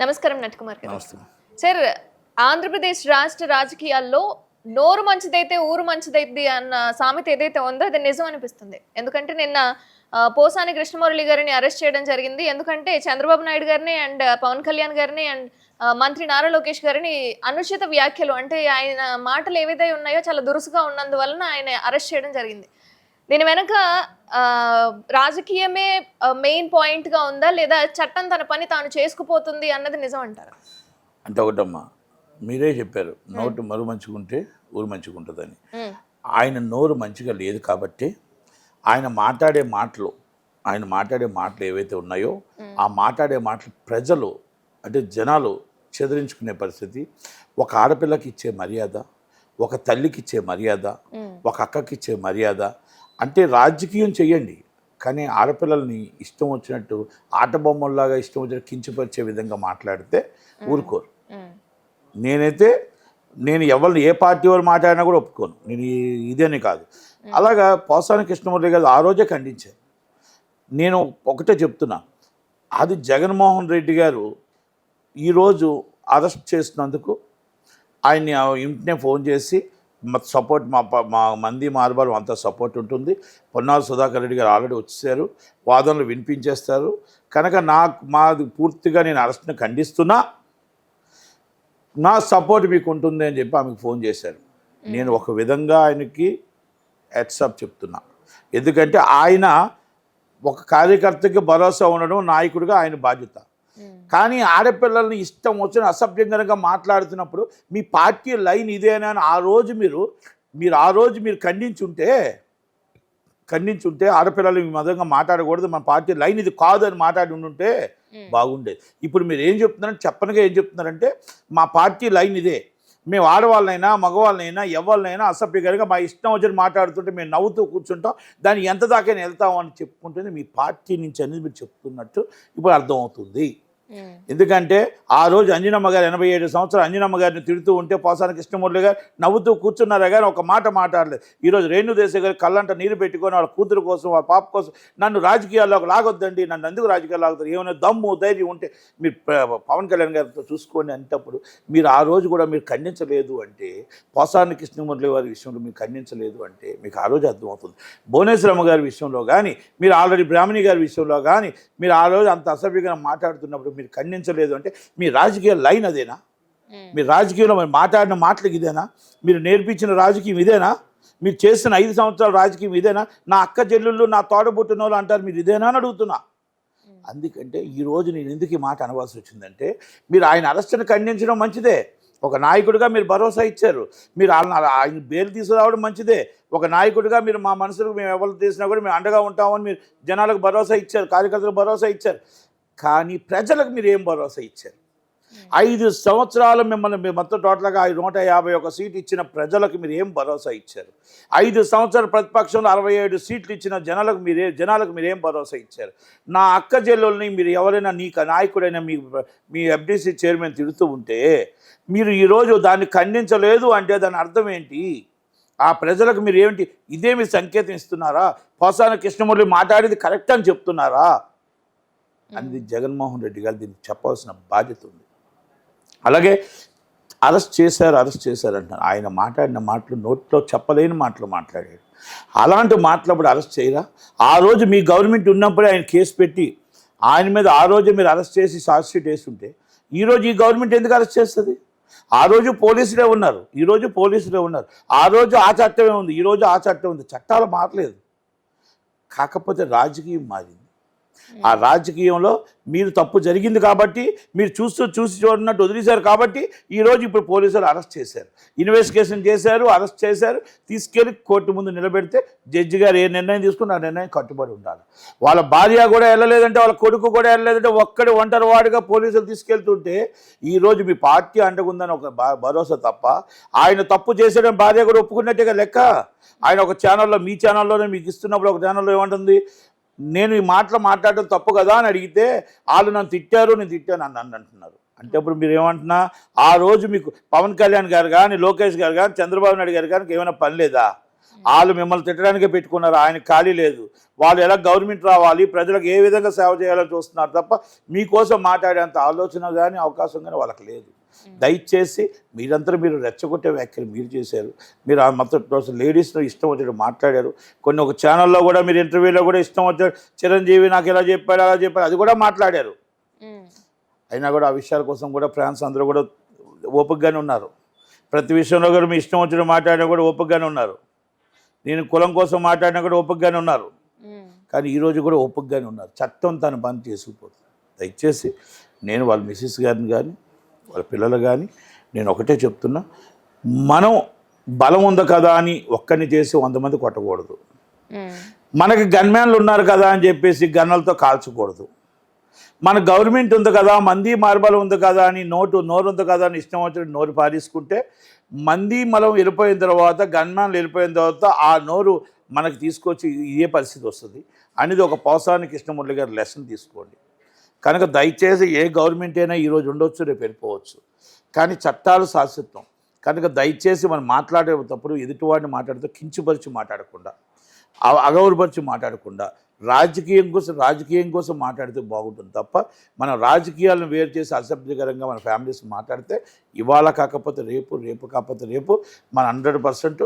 నమస్కారం నటకుమార్ గారు. నమస్తే. సార్ ఆంధ్రప్రదేశ్ రాష్ట్ర రాజకీయాల్లో నోరు మంచిదైతే ఊరు మంచిదైద్ది అన్న సామెత ఏదైతే ఉందో అది నిజం అనిపిస్తుంది. ఎందుకంటే నిన్న పోసాని కృష్ణమురళి గారిని అరెస్ట్ చేయడం జరిగింది. ఎందుకంటే చంద్రబాబు నాయుడు గారిని అండ్ పవన్ కళ్యాణ్ గారిని అండ్ మంత్రి నారా లోకేష్ గారిని అనుచిత వ్యాఖ్యలు అంటే ఆయన మాటలు ఏవైతే ఉన్నాయో చాలా దురుసుగా ఉన్నందువలన ఆయన అరెస్ట్ చేయడం జరిగింది. దీని వెనక రాజకీయమే మెయిన్ పాయింట్గా ఉందా? లేదా చట్టం తన పని తాను చేసుకుపోతుంది అన్నది నిజం అంటారా? అంటే ఒకటమ్మా మీరే చెప్పారు నోటు మరు మంచిగుంటే ఊరు మంచిగుంటుందని ఉమ్, ఆయన నోరు మంచిగా లేదు కాబట్టి ఆయన మాట్లాడే మాటలు ఆయన మాట్లాడే మాటలు ఏవైతే ఉన్నాయో ఆ మాట్లాడే మాటలు ప్రజలు అంటే జనాలు చెదిరించుకునే పరిస్థితి ఒక ఆడపిల్లకి ఇచ్చే మర్యాద ఒక తల్లికి ఇచ్చే మర్యాద ఒక అక్కకి ఇచ్చే మర్యాద అంటే రాజకీయం చెయ్యండి. కానీ ఆడపిల్లల్ని ఇష్టం వచ్చినట్టు ఆట బొమ్మల్లాగా ఇష్టం వచ్చినట్టు కించపరిచే విధంగా మాట్లాడితే ఊరుకోరు. నేనైతే నేను ఎవరిని ఏ పార్టీ వాళ్ళు మాట్లాడినా కూడా ఒప్పుకోను. నేను ఇదేనే కాదు. అలాగా పోసాని కృష్ణమూర్తి గారు ఆ రోజే ఖండించారు. నేను ఒకటే చెప్తున్నా. అది జగన్మోహన్ రెడ్డి గారు ఈరోజు అరెస్ట్ చేసినందుకు ఆయన్ని ఇంటినే ఫోన్ చేసి సపోర్ట్ మా మా మంది మార్బాలు అంతా సపోర్ట్ ఉంటుంది. పొన్నాల సుధాకర్ రెడ్డి గారు ఆల్రెడీ వచ్చేసారు. వాదనలు వినిపించేస్తారు. కనుక నాకు మాది పూర్తిగా నేను అరెస్ట్ని ఖండిస్తున్నా. నా సపోర్ట్ మీకు ఉంటుంది అని చెప్పి ఆమెకు ఫోన్ చేశారు. నేను ఒక విధంగా ఆయనకి హెడ్సప్ చెప్తున్నా. ఎందుకంటే ఆయన ఒక కార్యకర్తకి భరోసా ఉండడం నాయకుడిగా ఆయన బాధ్యత. కానీ ఆడపిల్లల్ని ఇష్టం వచ్చిన అసభ్యంగా మాట్లాడుతున్నప్పుడు మీ పార్టీ లైన్ ఇదేనా అని ఆ రోజు మీరు మీరు ఆ రోజు మీరు ఖండించుంటే ఖండించుంటే ఆడపిల్లలు ఈ విధంగా మాట్లాడకూడదు మన పార్టీ లైన్ ఇది కాదు అని మాట్లాడి ఉండుంటే ఉమ్, బాగుండేది. ఇప్పుడు మీరు ఏం చెప్తున్నారంటే చెప్పనగా ఏం చెప్తున్నారంటే మా పార్టీ లైన్ ఇదే. మేము ఆడవాళ్ళనైనా మగవాళ్ళనైనా ఎవరినైనా అసభ్యకరంగా మా ఇష్టం వచ్చి మాట్లాడుతుంటే మేము నవ్వుతూ కూర్చుంటాం దాన్ని ఎంత దాకా వెళ్తాం అని చెప్పుకుంటుంది మీ పార్టీ నుంచి అనేది మీరు చెప్తున్నట్టు ఇప్పుడు అర్థమవుతుంది. ఎందుకంటే ఆ రోజు అంజనమ్మ గారు ఎనభై ఏడు సంవత్సరాలు అంజనమ్మ గారిని తిడుతూ ఉంటే పోసాని కృష్ణమూర్తి గారు నవ్వుతూ కూర్చున్నారా కానీ ఒక మాట మాట్లాడలేదు. ఈరోజు రేణు గారు కళ్ళంట నీరు పెట్టుకొని వాళ్ళ కూతురు కోసం వాళ్ళ పాప కోసం నన్ను రాజకీయాల్లోకి లాగొద్దండి నన్ను ఎందుకు రాజకీయాలు లాగుతారు? ఏమైనా దమ్ము ధైర్యం ఉంటే మీరు పవన్ కళ్యాణ్ గారితో చూసుకోండి అంటప్పుడు మీరు ఆ రోజు కూడా మీరు ఖండించలేదు అంటే పోసాని కృష్ణమూర్తి వారి విషయంలో మీరు ఖండించలేదు అంటే మీకు ఆ రోజు అర్థమవుతుంది. భువనేశ్వరమ్మ గారి విషయంలో కానీ మీరు ఆల్రెడీ బ్రాహ్మణి గారి విషయంలో కానీ మీరు ఆ రోజు అంత అసభ్యంగా మాట్లాడుతున్నప్పుడు మీరు ఖండించలేదు అంటే మీ రాజకీయ లైన్ అదేనా? ఉమ్, మీ రాజకీయంలో మీరు మాట్లాడిన మాటలకు ఇదేనా? మీరు నేర్పించిన రాజకీయం ఇదేనా? మీరు చేసిన ఐదు సంవత్సరాల రాజకీయం ఇదేనా? నా అక్క చెల్లెళ్ళు నా తోడబుట్టిన వాళ్ళు అంటారు మీరు ఇదేనా అని అడుగుతున్నా. అందుకంటే ఈ రోజు నేను ఎందుకు ఈ మాట అనవలసి వచ్చిందంటే మీరు ఆయన అరెస్ట్ని ఖండించడం మంచిదే. ఒక నాయకుడిగా మీరు భరోసా ఇచ్చారు. మీరు ఆయన ఆయన బెయిల్ తీసుకురావడం మంచిదే. ఒక నాయకుడిగా మీరు మా మనసులకు మేము ఎవరు తీసినా కూడా మేము అండగా ఉంటామని మీరు జనాలకు భరోసా ఇచ్చారు కార్యకర్తలకు భరోసా ఇచ్చారు. కానీ ప్రజలకు మీరు ఏం భరోసా ఇచ్చారు? ఐదు సంవత్సరాలు మిమ్మల్ని మీ మొత్తం టోటల్గా నూట యాభై ఒక సీట్ ఇచ్చిన ప్రజలకు మీరు ఏం భరోసా ఇచ్చారు? ఐదు సంవత్సరాల ప్రతిపక్షంలో అరవై ఏడు సీట్లు ఇచ్చిన జనాలకు మీరే జనాలకు మీరు ఏం భరోసా ఇచ్చారు? నా అక్క చెల్లెల్ని మీరు ఎవరైనా నీకు నాయకుడైనా మీ మీ ఎఫ్డీసీ చైర్మన్ తిడుతూ ఉంటే మీరు ఈరోజు దాన్ని ఖండించలేదు అంటే దాని అర్థం ఏంటి? ఆ ప్రజలకు మీరు ఏమిటి? ఇదే మీరు సంకేతం ఇస్తున్నారా? పోసాన కృష్ణమురళి మాట్లాడేది కరెక్ట్ అని చెప్తున్నారా? అనేది జగన్మోహన్ రెడ్డి గారు దీనికి చెప్పాల్సిన బాధ్యత ఉంది. అలాగే అరెస్ట్ చేశారు అరెస్ట్ చేశారు అంటారు ఆయన మాట్లాడిన మాటలు నోట్లో చెప్పలేని మాటలు మాట్లాడాడు అలాంటి మాటలప్పుడు అరెస్ట్ చేయరా? ఆ రోజు మీ గవర్నమెంట్ ఉన్నప్పుడే ఆయన కేసు పెట్టి ఆయన మీద ఆ రోజు మీరు అరెస్ట్ చేసి షీట్ వేస్తుంటే ఈరోజు ఈ గవర్నమెంట్ ఎందుకు అరెస్ట్ చేస్తుంది? ఆ రోజు పోలీసులే ఉన్నారు. ఈరోజు పోలీసులే ఉన్నారు. ఆ రోజు ఆ చట్టమే ఉంది. ఈరోజు ఆ చట్టం ఉంది. చట్టాలు మారలేదు. కాకపోతే రాజకీయం మారింది. ఆ రాజకీయంలో మీరు తప్పు జరిగింది కాబట్టి మీరు చూస్తూ చూసి చూడనట్టు వదిలేశారు కాబట్టి ఈరోజు ఇప్పుడు పోలీసులు అరెస్ట్ చేశారు. ఇన్వెస్టిగేషన్ చేశారు అరెస్ట్ చేశారు. తీసుకెళ్ళి కోర్టు ముందు నిలబెడితే జడ్జి గారు ఏ నిర్ణయం తీసుకుని ఆ నిర్ణయం కట్టుబడి ఉండాలి. వాళ్ళ భార్య కూడా వెళ్ళలేదంటే వాళ్ళ కొడుకు కూడా వెళ్ళలేదంటే ఒక్కడి ఒంటరి వాడిగా పోలీసులు తీసుకెళ్తుంటే ఈరోజు మీ పార్టీ అండగుందని ఒక భ- భరోసా తప్ప ఆయన తప్పు చేసేయడం భార్య కూడా ఒప్పుకున్నట్టుగా లెక్క. ఆయన ఒక ఛానల్లో మీ ఛానల్లోనే మీకు ఇస్తున్నప్పుడు ఒక ఛానల్లో ఏమంటుంది? నేను ఈ మాటలు మాట్లాడడం తప్పు కదా అని అడిగితే వాళ్ళు నన్ను తిట్టారు నేను తిట్టాను అని నన్ను అంటున్నారు. అంటే ఇప్పుడు మీరు ఏమంటున్నా ఆ రోజు మీకు పవన్ కళ్యాణ్ గారు కానీ లోకేష్ గారు కానీ చంద్రబాబు నాయుడు గారు కానీ ఏమైనా పని లేదా? వాళ్ళు మిమ్మల్ని తిట్టడానికే పెట్టుకున్నారు ఆయన ఖాళీ లేదు. వాళ్ళు ఎలా గవర్నమెంట్ రావాలి ప్రజలకు ఏ విధంగా సేవ చేయాలని చూస్తున్నారు తప్ప మీకోసం మాట్లాడేంత ఆలోచన కానీ అవకాశం కానీ వాళ్ళకి లేదు. దయచేసి మీరందరూ మీరు రెచ్చగొట్టే వ్యాఖ్యలు మీరు చేశారు. మీరు ఆ మొత్తం లేడీస్లో ఇష్టం వచ్చినట్టు మాట్లాడారు. కొన్ని ఒక ఛానల్లో కూడా మీరు ఇంటర్వ్యూలో కూడా ఇష్టం వచ్చాడు చిరంజీవి నాకు ఇలా చెప్పాడు అలా చెప్పాడు అది కూడా మాట్లాడారు. అయినా కూడా ఆ విషయాల కోసం కూడా ఫ్రాన్స్ అందరూ కూడా ఓపికగానే ఉన్నారు. ప్రతి విషయంలో కూడా మీ ఇష్టం వచ్చిన మాట్లాడినా కూడా ఓపికగానే ఉన్నారు. నేను కులం కోసం మాట్లాడినా కూడా ఓపికగానే ఉన్నారు. కానీ ఈరోజు కూడా ఓపికగానే ఉన్నారు. చట్టం తన పని చేసుకుపోతుంది. దయచేసి నేను వాళ్ళ మిస్సెస్ గారిని కానీ వాళ్ళ పిల్లలు కానీ నేను ఒకటే చెప్తున్నా మనం బలం ఉంది కదా అని ఒక్కరిని చేసి వంద మంది కొట్టకూడదు. మనకి గన్మ్యాన్లు ఉన్నారు కదా అని చెప్పేసి గన్నలతో కాల్చకూడదు. మన గవర్నమెంట్ ఉంది కదా మంది మార్బలం ఉంది కదా అని నోటు నోరు ఉంది కదా అని ఇష్టం వచ్చినట్టు నోరు పారేసుకుంటే మంది మనం వెళ్ళిపోయిన తర్వాత గన్మ్యాన్లు వెళ్ళిపోయిన తర్వాత ఆ నోరు మనకి తీసుకొచ్చి ఇదే పరిస్థితి వస్తుంది. అనేది ఒక పోసాని కృష్ణమురళి గారి లెసన్ తీసుకోండి. కనుక దయచేసి ఏ గవర్నమెంట్ అయినా ఈరోజు ఉండొచ్చు రేపు వెళ్ళిపోవచ్చు. కానీ చట్టాలు శాశ్వతం. కనుక దయచేసి మనం మాట్లాడేటప్పుడు ఎదుటివాడిని మాట్లాడితే కించుపరిచి మాట్లాడకుండా అగౌరపరిచి మాట్లాడకుండా రాజకీయం కోసం రాజకీయం కోసం మాట్లాడితే బాగుంటుంది తప్ప మనం రాజకీయాలను వేరు చేసి అసభ్యకరంగా మన ఫ్యామిలీస్ మాట్లాడితే ఇవాళ కాకపోతే రేపు రేపు కాకపోతే రేపు మన హండ్రెడ్ పర్సెంట్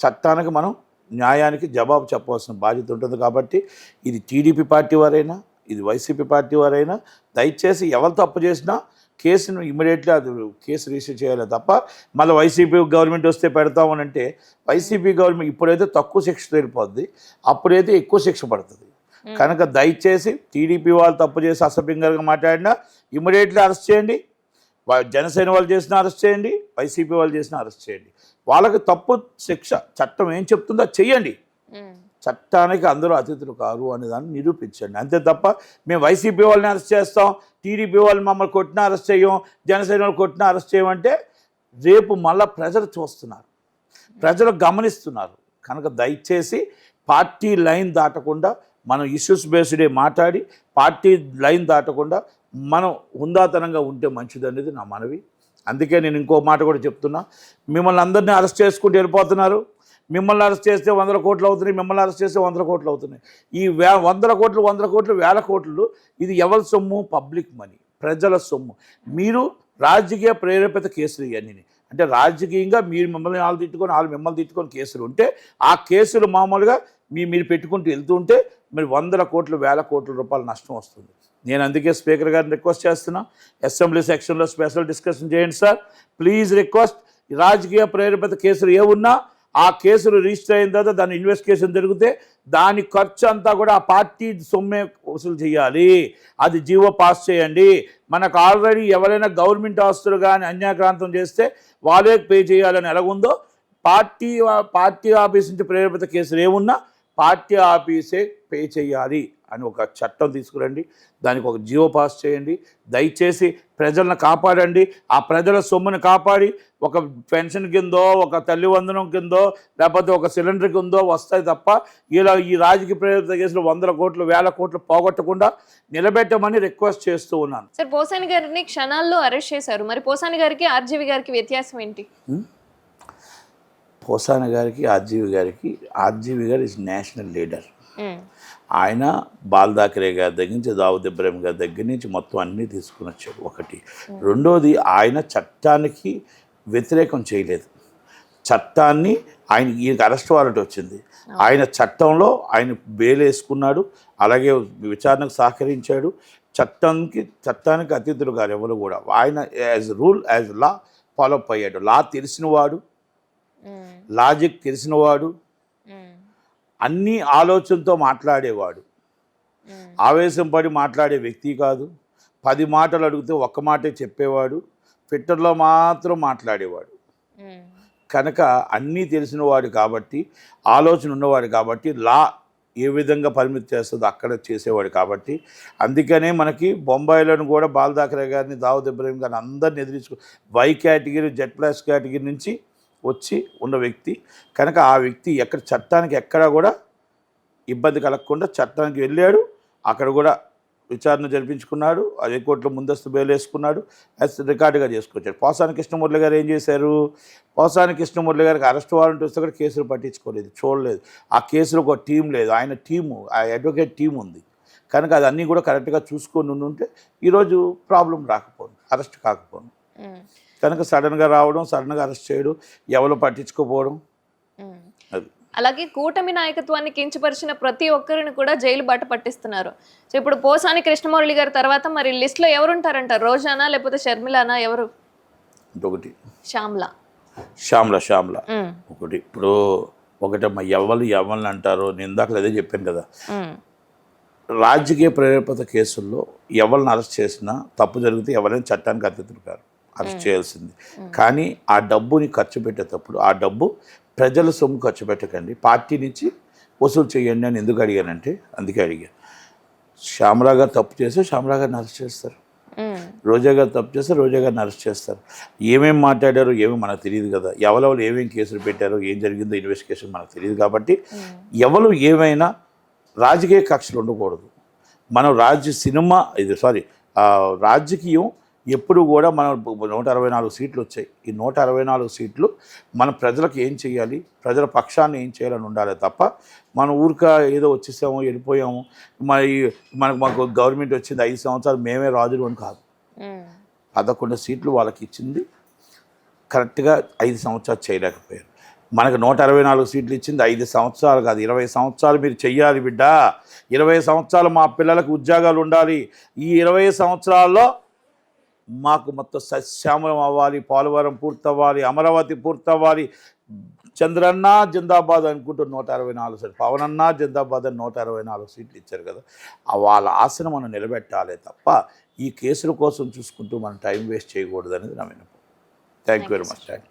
చట్టానికి మనం న్యాయానికి జవాబు చెప్పవలసిన బాధ్యత ఉంటుంది కాబట్టి ఇది టీడీపీ పార్టీ వారైనా ఇది వైసీపీ పార్టీ వారైనా దయచేసి ఎవరు తప్పు చేసినా కేసును ఇమీడియట్లీ అది కేసు రిజిస్టర్ చేయాలి తప్ప మళ్ళీ వైసీపీ గవర్నమెంట్ వస్తే పెడతామని అంటే వైసీపీ గవర్నమెంట్ ఇప్పుడైతే తక్కువ శిక్ష తెలిపోద్ది అప్పుడైతే ఎక్కువ శిక్ష పడుతుంది. కనుక దయచేసి టీడీపీ వాళ్ళు తప్పు చేసి అసభ్యంగా మాట్లాడినా ఇమీడియట్లీ అరెస్ట్ చేయండి. జనసేన వాళ్ళు చేసిన అరెస్ట్ చేయండి వైసీపీ వాళ్ళు చేసిన అరెస్ట్ చేయండి. వాళ్ళకి తప్పు శిక్ష చట్టం ఏం చెప్తుందో చెయ్యండి. చట్టానికి అందరూ అతిథులు కారు అనే దాన్ని నిరూపించండి. అంతే తప్ప మేము వైసీపీ వాళ్ళని అరెస్ట్ చేస్తాం టీడీపీ వాళ్ళు మమ్మల్ని కొట్టిన అరెస్ట్ చేయం జనసేన వాళ్ళు కొట్టిన అరెస్ట్ చేయమంటే రేపు మళ్ళీ ప్రజలు చూస్తున్నారు. ప్రజలు గమనిస్తున్నారు. కనుక దయచేసి పార్టీ లైన్ దాటకుండా మనం ఇష్యూస్ బేస్డే మాట్లాడి పార్టీ లైన్ దాటకుండా మనం హుందాతనంగా ఉంటే మంచిది అనేది నా మనవి. అందుకే నేను ఇంకో మాట కూడా చెప్తున్నా. మిమ్మల్ని అందరినీ అరెస్ట్ చేసుకుంటూ వెళ్ళిపోతున్నారు. మిమ్మల్ని అరెస్ట్ చేస్తే వందల కోట్లు అవుతున్నాయి మిమ్మల్ని అరెస్ట్ చేస్తే వందల కోట్లు అవుతున్నాయి. ఈ వే వందల కోట్లు వందల కోట్లు వేల కోట్లు ఇది ఎవరి సొమ్ము? పబ్లిక్ మనీ ప్రజల సొమ్ము. మీరు రాజకీయ ప్రేరేపిత కేసులు ఇవన్నీ అంటే రాజకీయంగా మీరు మిమ్మల్ని వాళ్ళు తిట్టుకొని వాళ్ళు మిమ్మల్ని తిట్టుకొని కేసులు ఉంటే ఆ కేసులు మామూలుగా మీ మీరు పెట్టుకుంటూ వెళ్తూ ఉంటే మీరు వందల కోట్లు వేల కోట్ల రూపాయల నష్టం వస్తుంది. నేను అందుకే స్పీకర్ గారిని రిక్వెస్ట్ చేస్తున్నా. అసెంబ్లీ సెక్షన్లో స్పెషల్ డిస్కషన్ చేయండి సార్. ప్లీజ్ రిక్వెస్ట్ రాజకీయ ప్రేరేపిత కేసులు ఏ ఉన్నా ఆ కేసులు రిజిస్టర్ అయిన తర్వాత దాని ఇన్వెస్టిగేషన్ జరిగితే దాని ఖర్చు అంతా కూడా ఆ పార్టీ సొమ్మే వసూలు చేయాలి. అది జీవో పాస్ చేయండి. మనకు ఆల్రెడీ ఎవరైనా గవర్నమెంట్ ఆస్తులు కానీ అన్యాక్రాంతం చేస్తే వాళ్ళే పే చేయాలని ఎలాగుందో పార్టీ పార్టీ ఆఫీస్ నుంచి ప్రేరేపిత కేసులు ఏమున్నా పార్టీ ఆఫీసే పే చేయాలి అని ఒక చట్టం తీసుకురండి. దానికి ఒక జియో పాస్ చేయండి. దయచేసి ప్రజలను కాపాడండి. ఆ ప్రజల సొమ్ముని కాపాడి ఒక పెన్షన్ కిందో ఒక తల్లి వందనం కిందో లేకపోతే ఒక సిలిండర్ కిందో వస్తాయి తప్ప ఇలా ఈ రాజకీయ ప్రేరిత కేసులు వందల కోట్లు వేల కోట్లు పోగొట్టకుండా నిలబెట్టమని రిక్వెస్ట్ చేస్తూ ఉన్నాను. సార్ పోసాని గారిని క్షణాల్లో అరెస్ట్ చేశారు. మరి పోసాని గారికి ఆర్జీవి గారికి వ్యత్యాసం ఏంటి? పోసాన గారికి ఆర్జీవి గారికి ఆర్జీవి గారు ఇస్ నేషనల్ లీడర్ ఆయన బాల్దాకరే గారి దగ్గర నుంచి దావుద్ ఇబ్రాహిం గారి దగ్గర నుంచి మొత్తం అన్నీ తీసుకుని వచ్చాడు ఒకటి. రెండోది ఆయన చట్టానికి వ్యతిరేకం చేయలేదు. చట్టాన్ని ఆయన ఈయనకి అరెస్ట్ వారెంట్ వచ్చింది. ఆయన చట్టంలో ఆయన బెయిల్ వేసుకున్నాడు అలాగే విచారణకు సహకరించాడు. చట్టానికి చట్టానికి అతిథులు గారు ఎవరు కూడా. ఆయన as rule as law follow up అయ్యాడు. లా తెలిసినవాడు లాజిక్ తెలిసినవాడు. అన్ని ఆలోచనతో మాట్లాడేవాడు. ఆవేశం పడి మాట్లాడే వ్యక్తి కాదు. పది మాటలు అడిగితే ఒక్క మాటే చెప్పేవాడు. ట్విట్టర్లో మాత్రం మాట్లాడేవాడు. కనుక అన్నీ తెలిసినవాడు కాబట్టి ఆలోచన ఉన్నవాడు కాబట్టి లా ఏ విధంగా పరిమితి చేస్తుందో అక్కడ చేసేవాడు కాబట్టి అందుకనే మనకి బొంబాయిలోని కూడా బాల్దాకరే గారిని దావుద్ ఇబ్రాహిం గారిని అందరిని ఎదిరించుకు Y category Z plus category నుంచి వచ్చి ఉన్న వ్యక్తి కనుక ఆ వ్యక్తి ఎక్కడ చట్టానికి ఎక్కడా కూడా ఇబ్బంది కలగకుండా చట్టానికి వెళ్ళాడు. అక్కడ కూడా విచారణ జరిపించుకున్నాడు. అదే కోర్టులో ముందస్తు బెయిల్ వేసుకున్నాడు. రికార్డుగా చేసుకొచ్చాడు. పోసాని కృష్ణమురళి గారు ఏం చేశారు? పోసాని కృష్ణమురళి గారికి అరెస్ట్ వారెంట్ వస్తే కూడా కేసులు పట్టించుకోలేదు. చూడలేదు. ఆ కేసులో ఒక టీం లేదు. ఆయన టీము ఆ అడ్వకేట్ టీం ఉంది. కనుక అది అన్నీ కూడా కరెక్ట్గా చూసుకొని ఉండి ఉంటే ఈరోజు ప్రాబ్లం రాకపోను. అరెస్ట్ కాకపోను. కనుక సడన్గా రావడం సడన్గా అరెస్ట్ చేయడం ఎవరు పట్టించుకోపోవడం. అది. అలాగే కూటమి నాయకత్వాన్ని కించపరిచిన ప్రతి ఒక్కరిని కూడా జైలు బట్ట పట్టిస్తున్నారు. సో ఇప్పుడు పోసాని కృష్ణమురళి గారి తర్వాత మరి లిస్ట్లో ఎవరుంటారంట? రోజానా లేకపోతే షర్మిలానా? ఎవరు? ఇంకొకటి శ్యామ్లా. శ్యామ్ల శ్యామ్ల. ఒకటి. ఇప్పుడు ఒకటమ్మ ఎవరు ఎవరిని అంటారో నేను ఇందాక అదే చెప్పాను కదా. రాజకీయ ప్రేరేపిత కేసుల్లో ఎవరిని అరెస్ట్ చేసినా తప్పు జరిగితే ఎవరైనా చట్టానికి అతిథులు కారు. అరెస్ట్ చేయాల్సింది. కానీ ఆ డబ్బుని ఖర్చు పెట్టేటప్పుడు ఆ డబ్బు ప్రజల సొమ్ము ఖర్చు పెట్టకండి. పార్టీ నుంచి వసూలు చేయండి అని ఎందుకు అడిగానంటే అందుకే అడిగాను శ్యామలా గారు తప్పు చేస్తే శ్యామలా గారిని అరెస్ట్ చేస్తారు. రోజా గారు తప్పు చేస్తే రోజా గారిని అరెస్ట్ చేస్తారు. ఏమేం మాట్లాడారో ఏమో మనకు తెలియదు కదా. ఎవరెవరు ఏమేం కేసులు పెట్టారో ఏం జరిగిందో ఇన్వెస్టిగేషన్ మనకు తెలియదు కాబట్టి ఎవరు ఏమైనా రాజకీయ కక్షలు ఉండకూడదు. మనం రాజ్య సినిమా ఇది సారీ రాజకీయం ఎప్పుడు కూడా మన నూట అరవై నాలుగు సీట్లు వచ్చాయి. ఈ నూట అరవై నాలుగు సీట్లు మన ప్రజలకు ఏం చేయాలి ప్రజల పక్షాన్ని ఏం చేయాలని ఉండాలి తప్ప మన ఊరిక ఏదో వచ్చేసాము వెళ్ళిపోయాము. మరి మనకు మాకు గవర్నమెంట్ వచ్చింది ఐదు సంవత్సరాలు మేమే రాజులు అని కాదు. పదకొండు సీట్లు వాళ్ళకి ఇచ్చింది. కరెక్ట్గా ఐదు సంవత్సరాలు చేయలేకపోయారు. మనకు నూట అరవై నాలుగు సీట్లు ఇచ్చింది ఐదు సంవత్సరాలు కాదు ఇరవై సంవత్సరాలు మీరు చెయ్యాలి బిడ్డ. ఇరవై సంవత్సరాలు మా పిల్లలకు ఉద్యోగాలు ఉండాలి. ఈ ఇరవై సంవత్సరాల్లో మాకు మొత్తం సస్యామలం అవ్వాలి పోలవరం పూర్తవ్వాలి అమరావతి పూర్తవ్వాలి. చంద్రన్న జిందాబాద్ అనుకుంటూ నూట అరవై నాలుగు సీట్లు పవనన్న జిందాబాద్ అని నూట అరవై నాలుగు సీట్లు ఇచ్చారు కదా. వాళ్ళ ఆశను మనం నిలబెట్టాలి తప్ప ఈ కేసుల కోసం చూసుకుంటూ మనం టైం వేస్ట్ చేయకూడదు అనేది నా వినపం thank you very much thank